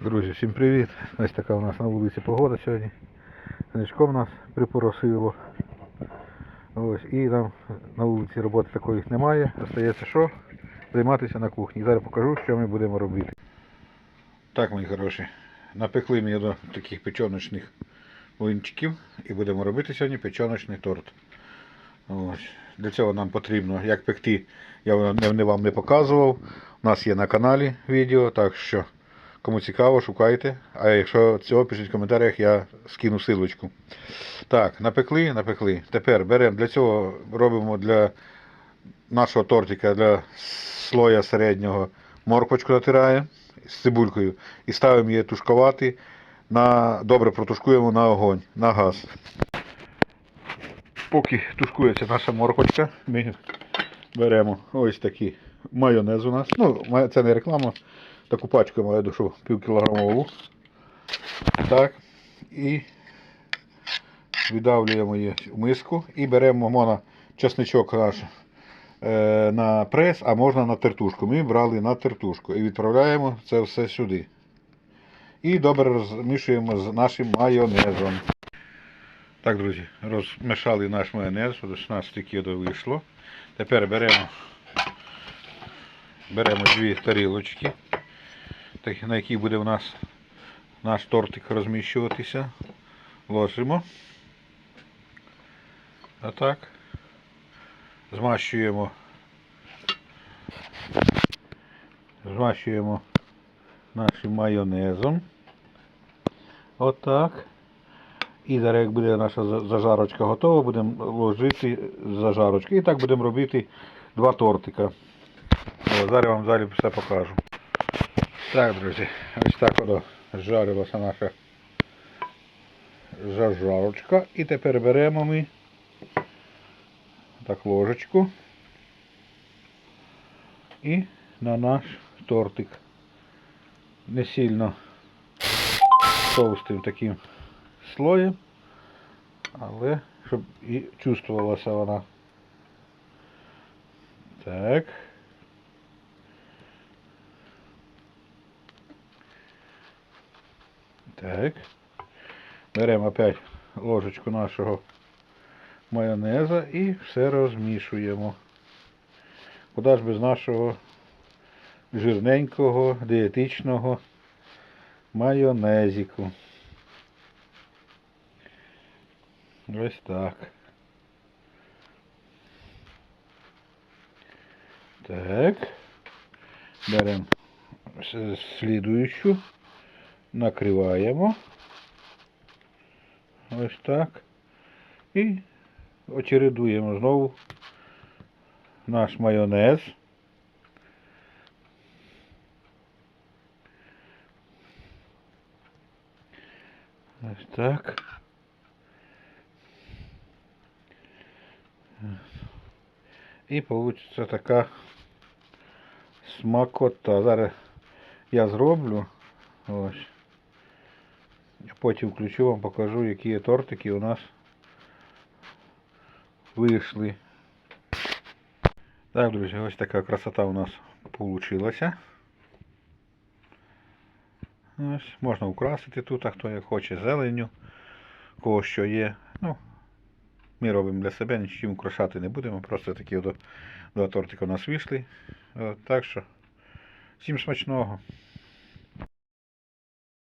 Друзі, всім привіт! Ось така у нас на вулиці погода сьогодні. Значком нас припоросило. Ось, і нам на вулиці роботи такої немає. Остається що? Займатися на кухні. Зараз покажу, що ми будемо робити. Так, мої хороші, напекли мені до таких печоночних млинчиків і будемо робити сьогодні печоночний торт. Ось. Для цього нам потрібно, як пекти, я вам не показував. У нас є на каналі відео, так що кому цікаво, шукайте. А якщо цього пишіть в коментарях, я скину силочку. Так, напекли, напекли. Тепер беремо для цього робимо для нашого тортика, для слоя середнього морквочку натираємо з цибулькою і ставимо її тушкувати. На, добре протушкуємо на огонь, на газ. Поки тушкується наша морквочка, ми беремо ось такий майонез у нас. Ну, це не реклама, таку пачку я маю душу півкілограмову. Так. І віддавлюємо її в миску і беремо можна чесничок наш е, на прес, а можна на тертушку. Ми брали на тертушку і відправляємо це все сюди. І добре розмішуємо з нашим майонезом. Так, друзі, розмішали наш майонез, ось у вийшло. Тепер беремо, беремо дві тарілочки, на яких буде у нас наш тортик розміщуватися. Ложимо. Отак. Змащуємо. Змащуємо нашим майонезом. Отак. І зараз як буде наша зажарочка готова, будемо ложити зажарочку. І так будемо робити два тортика. Зараз вам далі все покажу. Так, друзі, ось так воно жарилася наша зажарочка. І тепер беремо ми так ложечку і на наш тортик. Не сильно товстим таким слоєм, але щоб і чувствувалася вона. Так. Так. Беремо опять ложечку нашого майонеза і все розмішуємо. Куди ж без нашого жирненького, дієтичного майонезику. Ось так. Так. Беремо слідуючу, накриваємо. Ось так. І очередуємо знову наш майонез. Ось так. І вийде така смакота. Зараз я зроблю. Ось. А Потім включу вам, покажу, які тортики у нас вийшли. Так, друзі, ось така красота у нас получилася. Ось, можна украсити тут, а хто як хоче зеленню, кого що є. Ну, ми робимо для себе, нічим украшати не будемо, просто такі два тортики у нас вийшли. Так що, всім смачного.